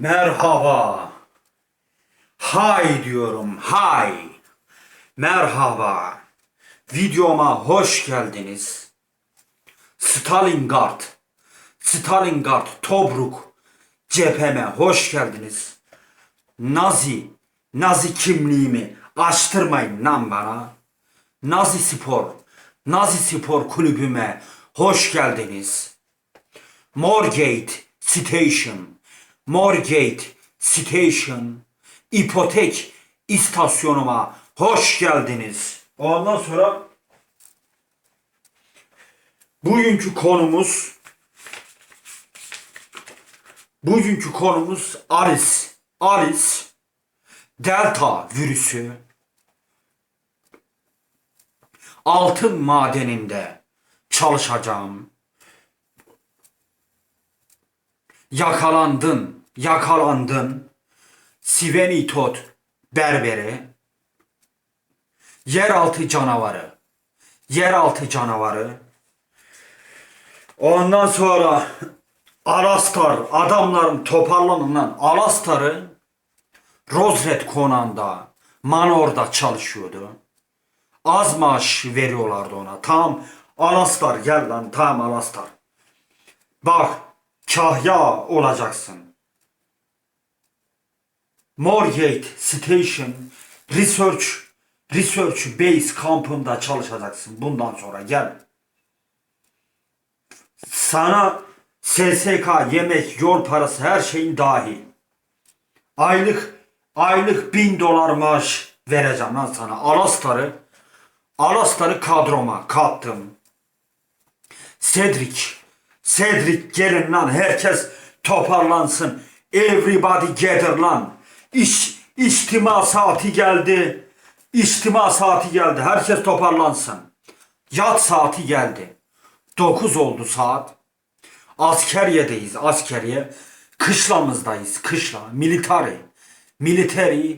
Merhaba. Hay diyorum, hay. Merhaba. Videoma hoş geldiniz. Stalingrad, Stalingrad, Tobruk cepheme hoş geldiniz. Nazi, Nazi kimliğimi açtırmayın lan bana. Nazi Spor, Nazi Spor kulübüme hoş geldiniz. Morgate Station, Morgate Station, ipotek istasyonuma hoş geldiniz. Ondan sonra bugünkü konumuz bugünkü konumuz Aris. Aris Delta virüsü altın madeninde çalışacağım. Yakalandın, yakalandın. Sivenitot berberi. Yeraltı canavarı. Yeraltı canavarı. Ondan sonra Alastar, adamların toparlanın lan. Alastar'ı Rozret konağında, Manor'da çalışıyordu. Az maaş veriyorlardı ona. Tamam Alastar gel lan tamam Alastar. Bak kahya olacaksın. Morgate Station Research Research Base kampında çalışacaksın bundan sonra gel. Sana SSK, yemek, yol parası her şeyin dahil. Aylık aylık bin dolar maaş vereceğim lan sana. Alastar'ı Alastar'ı kadroma kattım. Cedric Cedric gelin lan herkes toparlansın. Everybody gather lan. İş, içtima saati geldi. İçtima saati geldi. Herkes toparlansın. Yat saati geldi. 9 oldu saat. Askeriyedeyiz askeriye. Kışlamızdayız kışla. Military. Military.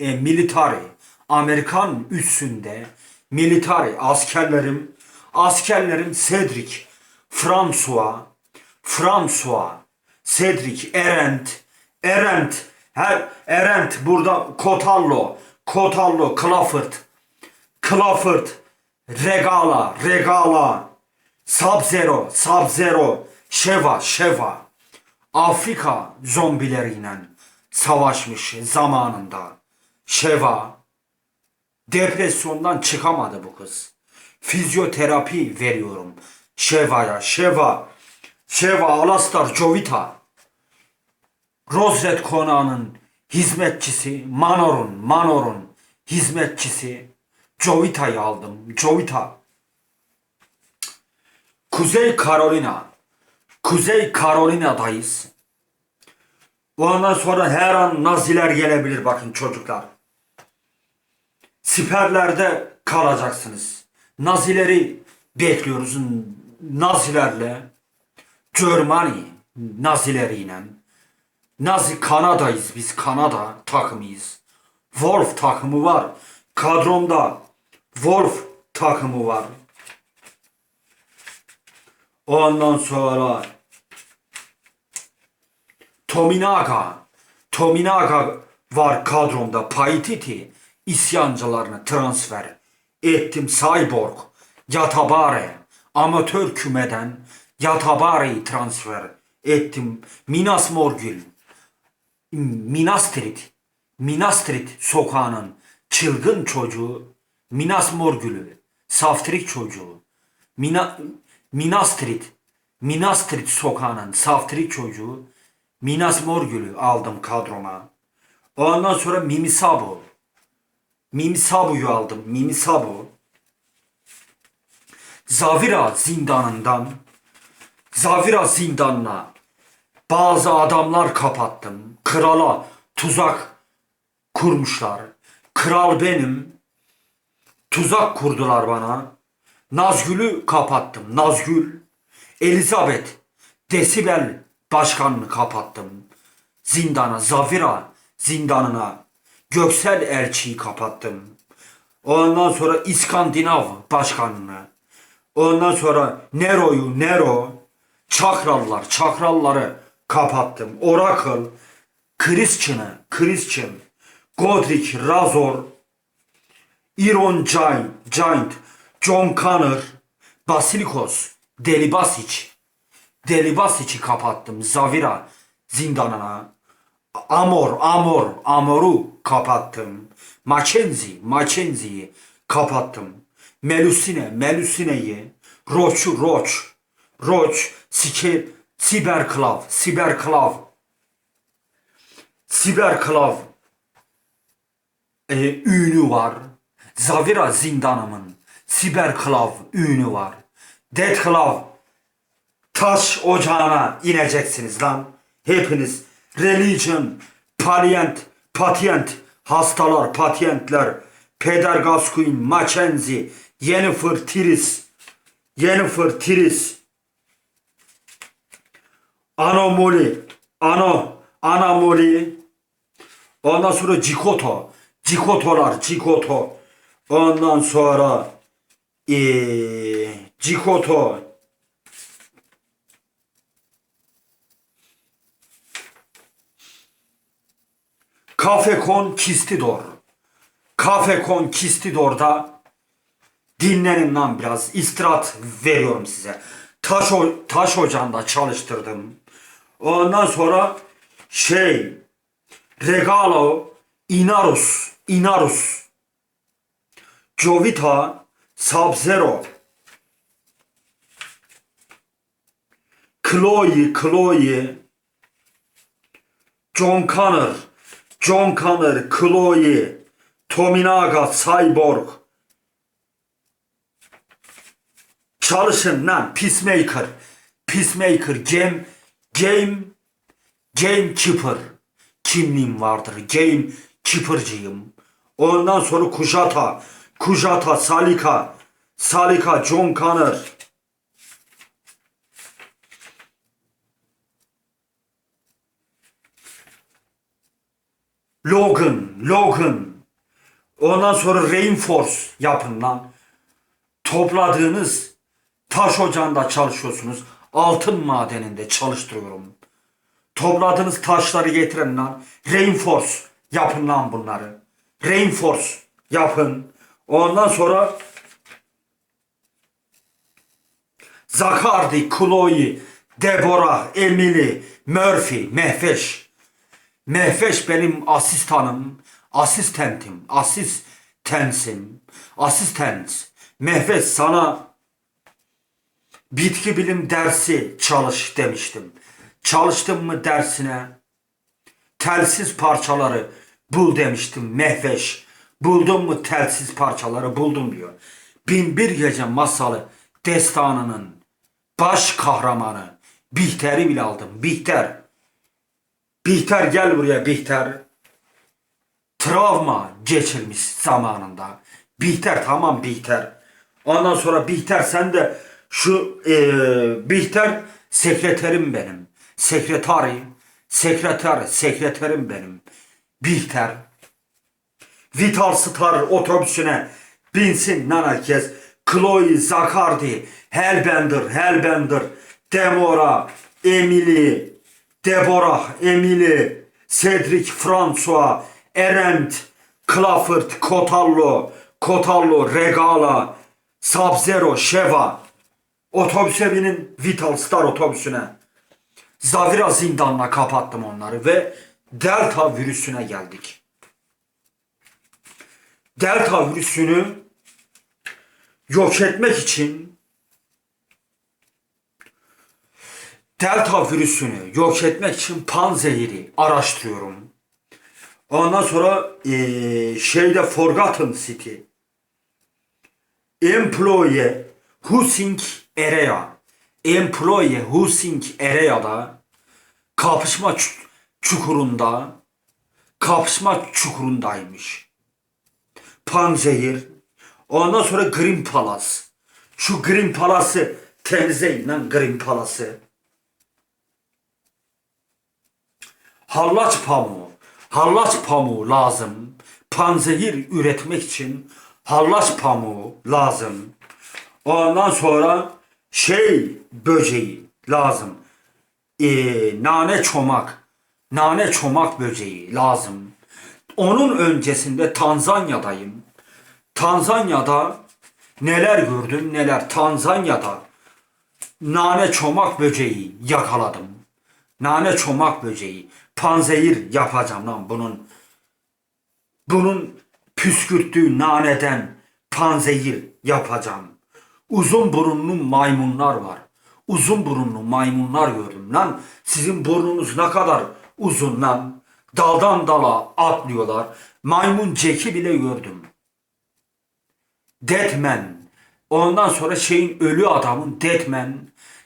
E, military. Amerikan üssünde. Military. Askerlerim. Askerlerim Cedric. François. François. Cedric. Erent. Erent. Her Erent burada Kotallo. Kotallo. Clifford. Clifford. Regala. Regala. Sub-Zero, Sub-Zero, Sheva, Sheva. Afrika zombileriyle savaşmış zamanında. Sheva. Depresyondan çıkamadı bu kız. Fizyoterapi veriyorum. Sheva'ya, Sheva. Sheva Alastar Jovita. Rozet konağının hizmetçisi, Manor'un, Manor'un hizmetçisi. Jovita'yı aldım. Jovita. Kuzey Carolina. Kuzey Carolina'dayız. Ondan sonra her an Naziler gelebilir bakın çocuklar. Siperlerde kalacaksınız. Nazileri bekliyoruz. Nazilerle. Germany Nazileriyle. Nazi Kanada'yız biz Kanada takımıyız. Wolf takımı var. Kadromda Wolf takımı var. Ondan sonra Tominaga. Tominaga var kadromda. Paititi isyancılarını transfer ettim. Cyborg, Yatabare, amatör kümeden Yatabare'yi transfer ettim. Minas Morgül, Minas Street, Minas Street sokağının çılgın çocuğu Minas Morgül'ü, saftirik çocuğu. Mina, Minas Street, Minas Street sokağının saftirik çocuğu Minas Morgül'ü aldım kadroma. Ondan sonra Mimisabu. Mimisabu'yu aldım. Mimisabu. Zavira zindanından Zavira zindanına bazı adamlar kapattım. Krala tuzak kurmuşlar. Kral benim. Tuzak kurdular bana. Nazgül'ü kapattım. Nazgül. Elizabeth. Desibel başkanını kapattım. Zindana, Zavira zindanına. Göksel elçiyi kapattım. Ondan sonra İskandinav başkanını. Ondan sonra Nero'yu, Nero. Çakrallar, çakralları kapattım. Oracle, Christian'ı, Christian, Godric, Razor, Iron Giant, Giant, John Connor, Basilikos, Delibasic, Delibasic'i kapattım. Zavira zindanına. Amor, Amor, Amor'u kapattım. Mackenzie, Mackenzie'yi kapattım. Melusine, Melusine'yi. Roach'u, Roach, Roach, Sike, Siberklav, Siberklav, Siberklav e, ünü var. Zavira zindanımın Siberklav ünü var. Deadklav taş ocağına ineceksiniz lan. Hepiniz religion, palient, patient, hastalar, patientler, Peder Gascoigne, Mackenzie, Jennifer Tiris, Jennifer Tiris, Anomoli, Ano, Anamoli, ondan sonra Cikoto, Cikotolar, Cikoto, ondan sonra eee Cikoto, Kafe Conquistador. Kafe Conquistador'da dinlenin lan biraz. İstirahat veriyorum size. Taş, taş ocağında çalıştırdım. Ondan sonra şey Regalo Inarus Inarus Jovita Sub-Zero Chloe Chloe John Connor, John Connor, Chloe, Tominaga, Cyborg. Çalışın lan Peacemaker, Peacemaker, Game, Game, Game Keeper. Kimliğim vardır, Game Keeper'cıyım. Ondan sonra Kujata, Kujata, Salika, Salika, John Connor. Logan, Logan. Ondan sonra Reinforce yapın lan. Topladığınız taş ocağında çalışıyorsunuz. Altın madeninde çalıştırıyorum. Topladığınız taşları getirin lan. Reinforce yapın lan bunları. Reinforce yapın. Ondan sonra Zakardi, Chloe, Deborah, Emily, Murphy, Mehveş. Mehveş benim asistanım, asistentim, asistensim, asistent. Mehveş sana bitki bilim dersi çalış demiştim. Çalıştın mı dersine? Telsiz parçaları bul demiştim Mehveş. Buldun mu telsiz parçaları buldum diyor. Binbir Gece Masalı destanının baş kahramanı Bihter'i bile aldım. Bihter. Bihter gel buraya Bihter. Travma geçirmiş zamanında. Bihter tamam Bihter. Ondan sonra Bihter sen de şu eee, Bihter sekreterim benim. Sekretari, sekreter, sekreterim benim. Bihter. Vital Star otobüsüne binsin lan herkes. Chloe, Zakardi, Hellbender, Hellbender, Demora, Emily, Deborah, Emily, Cedric, François, Erend, Clifford, Cotallo, Cotallo, Regala, Sub-Zero, Sheva. Otobüse binin Vital Star otobüsüne. Zavira zindanına kapattım onları ve Delta virüsüne geldik. Delta virüsünü yok etmek için Delta virüsünü yok etmek için panzehiri araştırıyorum. Ondan sonra eee, şeyde Forgotten City Employee Husing Area Employee Husing Area'da kapışma çukurunda kapışma çukurundaymış. Panzehir ondan sonra Green Palace şu Green Palace'ı temizleyin lan Green Palace'ı. Hallaç pamuğu. Hallaç pamuğu lazım. Panzehir üretmek için hallaç pamuğu lazım. Ondan sonra şey böceği lazım. Ee, nane çomak. nane çomak böceği lazım. Onun öncesinde Tanzanya'dayım. Tanzanya'da neler gördüm neler. Tanzanya'da nane çomak böceği yakaladım. Nane çomak böceği. Panzehir yapacağım lan bunun. Bunun püskürttüğü naneden panzehir yapacağım. Uzun burunlu maymunlar var. Uzun burunlu maymunlar gördüm lan. Sizin burnunuz ne kadar uzun lan. Daldan dala atlıyorlar. Maymun ceki bile gördüm. Deadman. Ondan sonra şeyin ölü adamın Deadman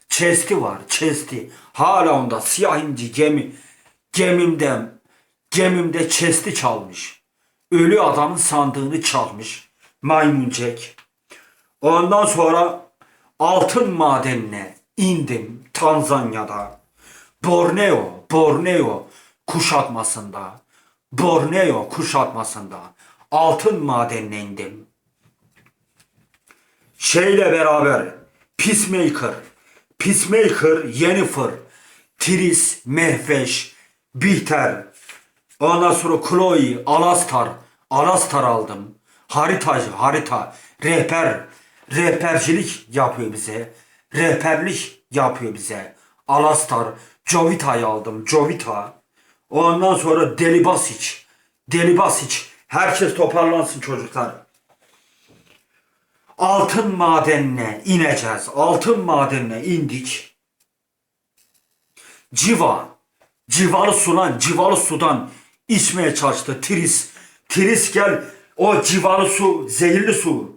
chest'i var. Chest'i. Hala onda siyah inci gemi gemimde gemimde chest'i çalmış. Ölü adamın sandığını çalmış. Maymun Jack. Ondan sonra altın madenine indim Tanzanya'da. Borneo, Borneo kuşatmasında. Borneo kuşatmasında altın madenine indim şeyle beraber Peacemaker, Peacemaker, Yennefer, Tris, Mehveş, Bihter, ondan sonra Chloe, Alastar, Alastar aldım. Haritacı, harita, rehber, rehbercilik yapıyor bize. Rehberlik yapıyor bize. Alastar, Jovita'yı aldım, Jovita. Ondan sonra Delibasic, Delibasic. Herkes toparlansın çocuklar altın madenine ineceğiz. Altın madenine indik. Civa, civalı sudan, civalı sudan içmeye çalıştı. Tris, Tris gel o civalı su, zehirli su.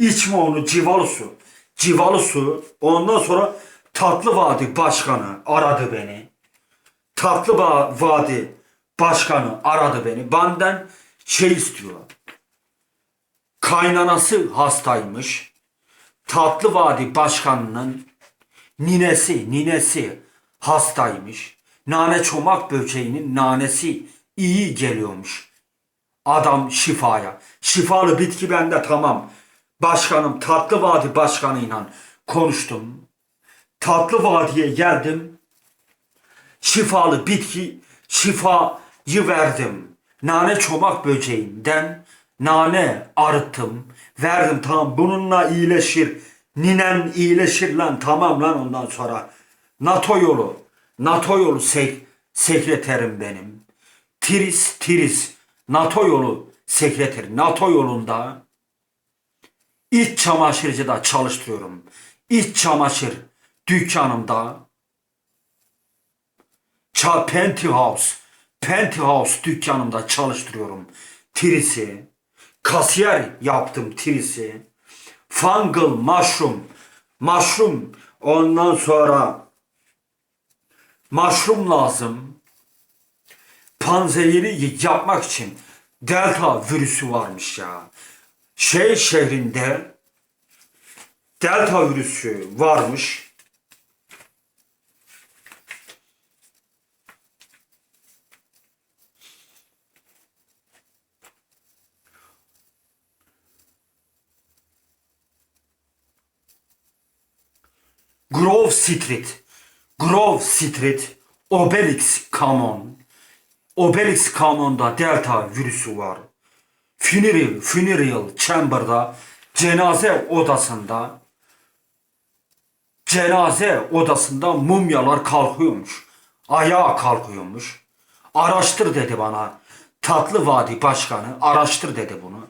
İçme onu civalı su. Civalı su. Ondan sonra Tatlı Vadi Başkanı aradı beni. Tatlı Vadi Başkanı aradı beni. Benden şey istiyor kaynanası hastaymış. Tatlı Vadi Başkanı'nın ninesi, ninesi hastaymış. Nane çomak böceğinin nanesi iyi geliyormuş. Adam şifaya. Şifalı bitki bende tamam. Başkanım Tatlı Vadi Başkanı'yla konuştum. Tatlı Vadi'ye geldim. Şifalı bitki şifayı verdim. Nane çomak böceğinden nane arıttım. Verdim tamam bununla iyileşir. Ninen iyileşir lan tamam lan ondan sonra. NATO yolu. NATO yolu sek sekreterim benim. Tris Tris. NATO yolu sekreteri. NATO yolunda iç çamaşırcıda çalıştırıyorum. İç çamaşır dükkanımda Ça Penthouse, Penthouse dükkanımda çalıştırıyorum. Tris'i, kasiyer yaptım Tris'i. Fungal, mushroom, mushroom, ondan sonra mushroom lazım. Panzehiri yapmak için delta virüsü varmış ya. Şey şehrinde delta virüsü varmış. Grove Street, Grove Street, Obelix Common. Obelix Common'da Delta virüsü var. Funeral, Funeral Chamber'da cenaze odasında cenaze odasında mumyalar kalkıyormuş. Ayağa kalkıyormuş. Araştır dedi bana. Tatlı Vadi Başkanı araştır dedi bunu.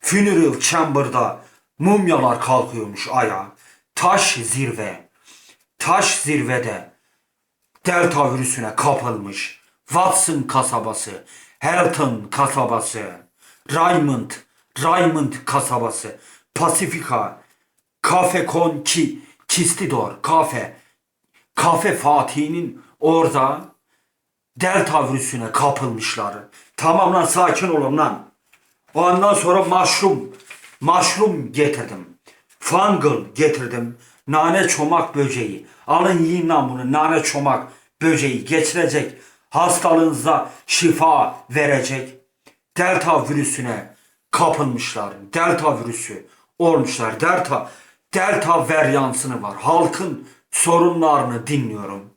Funeral Chamber'da mumyalar kalkıyormuş ayağa. Taş zirve. Taş zirvede Delta virüsüne kapılmış. Watson kasabası, Helton kasabası, Raymond, Raymond kasabası, Pasifika, Cafe Con Ki, Kistidor, Kafe, Kafe Fatih'in orada Delta virüsüne kapılmışlar. Tamam lan sakin olun lan. Ondan sonra mushroom, mushroom getirdim. Fungal getirdim. Nane çomak böceği. Alın yiyin lan bunu. Nane çomak böceği geçirecek. Hastalığınıza şifa verecek. Delta virüsüne kapılmışlar. Delta virüsü olmuşlar. Delta Delta varyansını var. Halkın sorunlarını dinliyorum.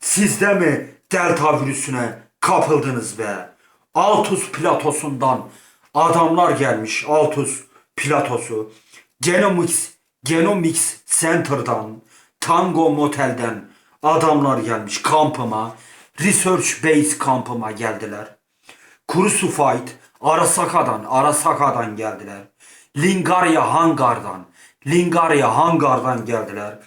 Sizde mi delta virüsüne kapıldınız be. Altus platosundan adamlar gelmiş. Altus platosu. Genomics, Genomics Center'dan, Tango Motel'den adamlar gelmiş kampıma. Research Base kampıma geldiler. Crucified Arasaka'dan, Arasaka'dan geldiler. Lingarya Hangar'dan, Lingarya Hangar'dan geldiler.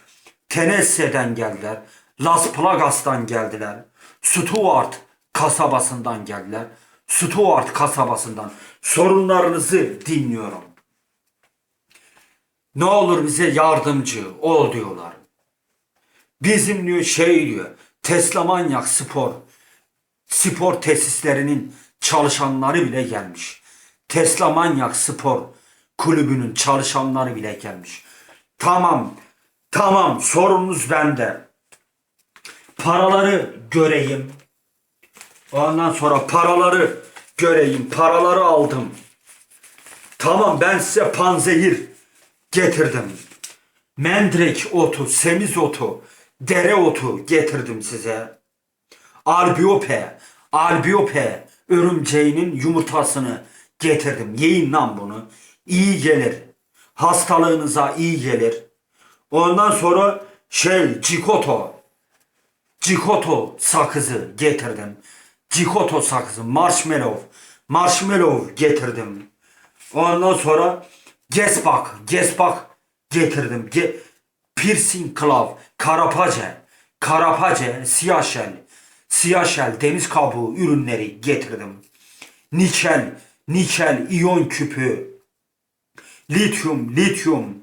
Tennessee'den geldiler. Las Plagas'tan geldiler. Stuart kasabasından geldiler. Stuart kasabasından sorunlarınızı dinliyorum. Ne olur bize yardımcı ol diyorlar. Bizim diyor şey diyor Tesla Manyak Spor spor tesislerinin çalışanları bile gelmiş. Tesla Manyak Spor kulübünün çalışanları bile gelmiş. Tamam, tamam sorunuz bende. Paraları göreyim. Ondan sonra paraları göreyim. Paraları aldım. Tamam ben size panzehir getirdim. Mendrake otu, semiz otu, dere otu getirdim size. Albiope, albiope örümceğinin yumurtasını getirdim. Yiyin lan bunu. İyi gelir. Hastalığınıza iyi gelir. Ondan sonra şey cikoto. Cikoto sakızı getirdim. Cikoto sakızı, marshmallow. Marshmallow getirdim. Ondan sonra gesbak, gesbak getirdim. Ge piercing klav, karapace, karapace, siyah şel, siyah şel, deniz kabuğu ürünleri getirdim. Nikel, nikel, iyon küpü, lityum, lityum.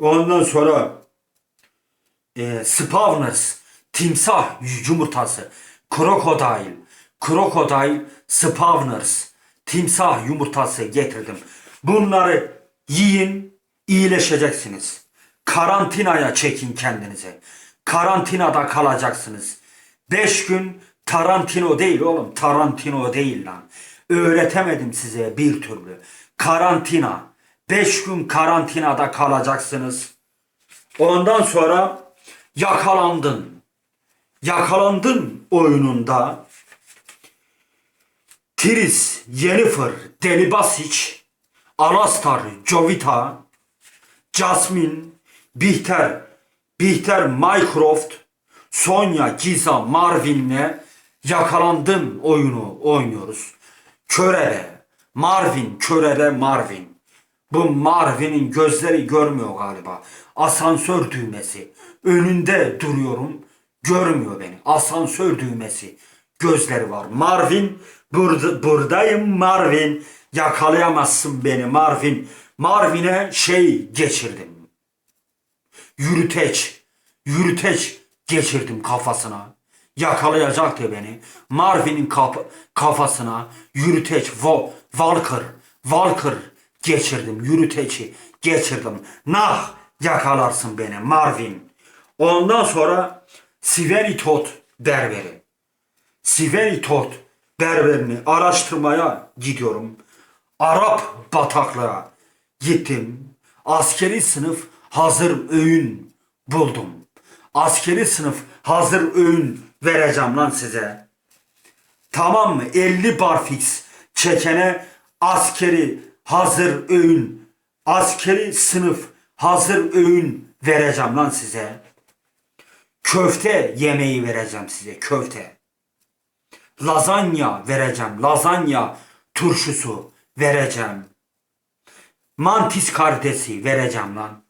Ondan sonra e, spawners, timsah yumurtası, krokodil, krokodil, spawners, timsah yumurtası getirdim. Bunları yiyin, iyileşeceksiniz. Karantinaya çekin kendinizi. Karantinada kalacaksınız. Beş gün Tarantino değil oğlum. Tarantino değil lan. Öğretemedim size bir türlü. Karantina. Beş gün karantinada kalacaksınız. Ondan sonra yakalandın. Yakalandın oyununda. Tris, Yennefer, Delibasic, Alastar, Jovita, Jasmine, Bihter, Bihter Mycroft, Sonya, Giza, Marvin'le yakalandın oyunu oynuyoruz. Körere, Marvin, körere Marvin. Bu Marvin'in gözleri görmüyor galiba. Asansör düğmesi. Önünde duruyorum. Görmüyor beni. Asansör düğmesi. Gözleri var. Marvin burada, buradayım Marvin. Yakalayamazsın beni Marvin. Marvin'e şey geçirdim. Yürüteç. Yürüteç geçirdim kafasına. Yakalayacaktı beni. Marvin'in kaf- kafasına yürüteç, vo, Valkır, Valkır geçirdim. Yürüteci geçirdim. Nah yakalarsın beni Marvin. Ondan sonra Svenitot berberi. Svenitot berberini araştırmaya gidiyorum. Arap bataklığa gittim. Askeri sınıf hazır öğün buldum. Askeri sınıf hazır öğün vereceğim lan size. Tamam mı? 50 barfix çekene askeri hazır öğün, askeri sınıf hazır öğün vereceğim lan size. Köfte yemeği vereceğim size, köfte. Lazanya vereceğim, lazanya turşusu vereceğim. Mantis kardesi vereceğim lan.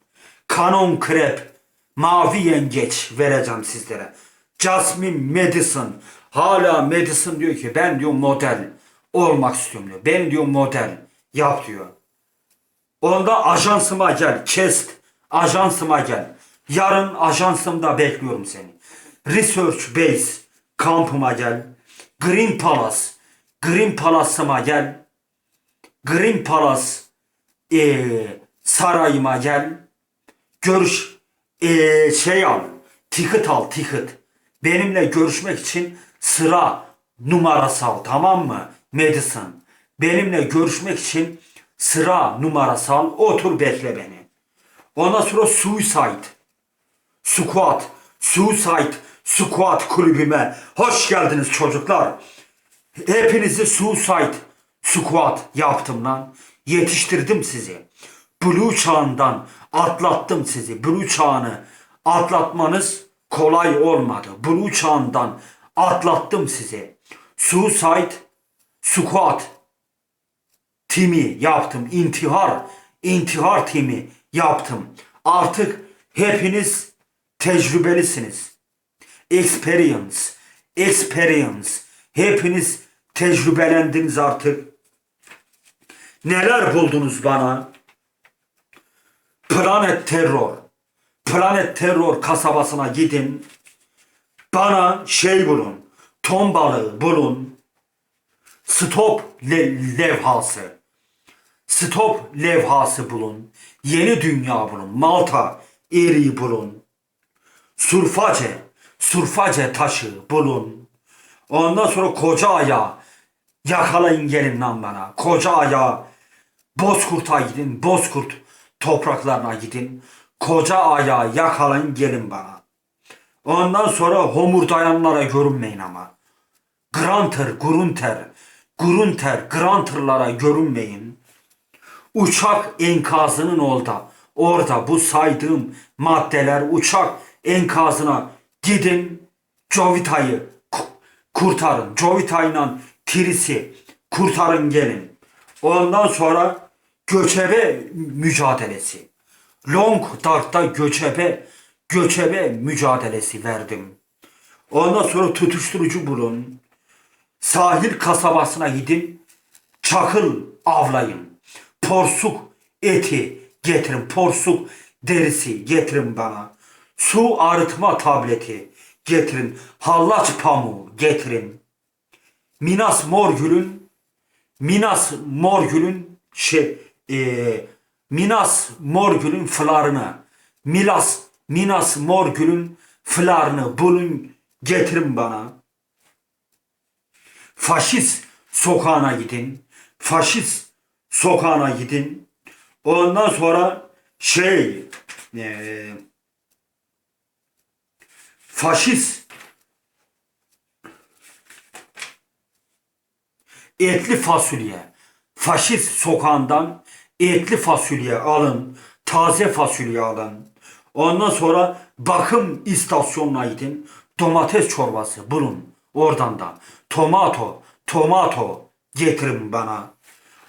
Kanon krep, mavi yengeç vereceğim sizlere. Jasmine Madison, hala Madison diyor ki ben diyor model olmak istiyorum diyor. Ben diyor model yap diyor. Onda ajansıma gel. Chest ajansıma gel. Yarın ajansımda bekliyorum seni. Research Base kampıma gel. Green Palace. Green Palace'ıma gel. Green Palace eee, sarayıma gel. Görüş eee, şey al. Ticket al ticket. Benimle görüşmek için sıra numarası al tamam mı? Madison. Benimle görüşmek için sıra numarası al. Otur bekle beni. Ondan sonra suicide. Squad, Suicide Squad kulübüme hoş geldiniz çocuklar. Hepinizi Suicide Squad yaptım lan. Yetiştirdim sizi. Blue çağından atlattım sizi. Blue çağını atlatmanız kolay olmadı. Blue çağından atlattım sizi. Suicide Squad timi yaptım. İntihar, intihar timi yaptım. Artık hepiniz tecrübelisiniz. Experience, experience. Hepiniz tecrübelendiniz artık. Neler buldunuz bana? Planet Terror. Planet Terror kasabasına gidin. Bana şey bulun. Ton balığı bulun. Stop le- levhası. Stop levhası bulun. Yeni dünya bulun. Malta eriği bulun. Surface, surface taşı bulun. Ondan sonra koca ayağı yakalayın gelin lan bana. Koca ayağı Bozkurt'a gidin. Bozkurt topraklarına gidin. Koca ayağı yakalayın gelin bana. Ondan sonra homurdayanlara görünmeyin ama. Granter, Grunter, Grunter, Granter'lara görünmeyin. Uçak enkazının orada, orada bu saydığım maddeler uçak enkazına gidin. Jovita'yı ku- kurtarın. Jovita'yla Tiris'i kurtarın gelin. Ondan sonra göçebe mücadelesi. Long Dark'ta göçebe göçebe mücadelesi verdim. Ondan sonra tutuşturucu bulun. Sahil kasabasına gidin. Çakıl avlayın. Porsuk eti getirin. Porsuk derisi getirin bana. Su arıtma tableti getirin. Hallaç pamuğu getirin. Minas Morgül'ün Minas Morgül'ün şey e, Minas Morgül'ün flarını Milas Minas Morgül'ün flarını bulun getirin bana. Faşist sokağına gidin. Faşist sokağına gidin. Ondan sonra şey e, faşist etli fasulye. Faşist sokağından etli fasulye alın. Taze fasulye alın. Ondan sonra bakım istasyonuna gidin. Domates çorbası bulun. Oradan da. Tomato, tomato getirin bana.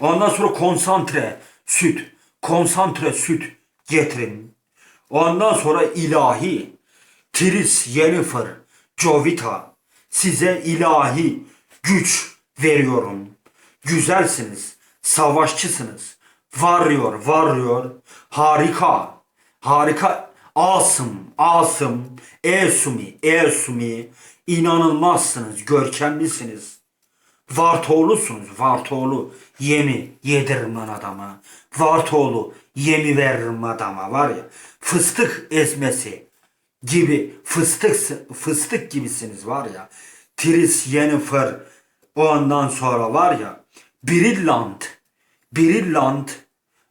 Ondan sonra konsantre süt, konsantre süt getirin. Ondan sonra ilahi, Tris Yennefer, Jovita size ilahi güç veriyorum. Güzelsiniz, savaşçısınız. Varıyor, varıyor. Harika, harika. Asım, asım. Esumi, esumi. İnanılmazsınız, görkemlisiniz. Vartoğlusunuz, vartoğlu. Yemi yediririm lan adama. Vartoğlu yemi veririm adama var ya. Fıstık ezmesi gibi fıstık fıstık gibisiniz var ya. Tris Yennefer ondan sonra var ya Brillant Brillant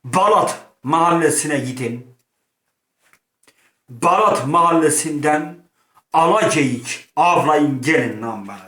Balat mahallesine gidin. Balat mahallesinden alacayık avlayın gelin lan bana.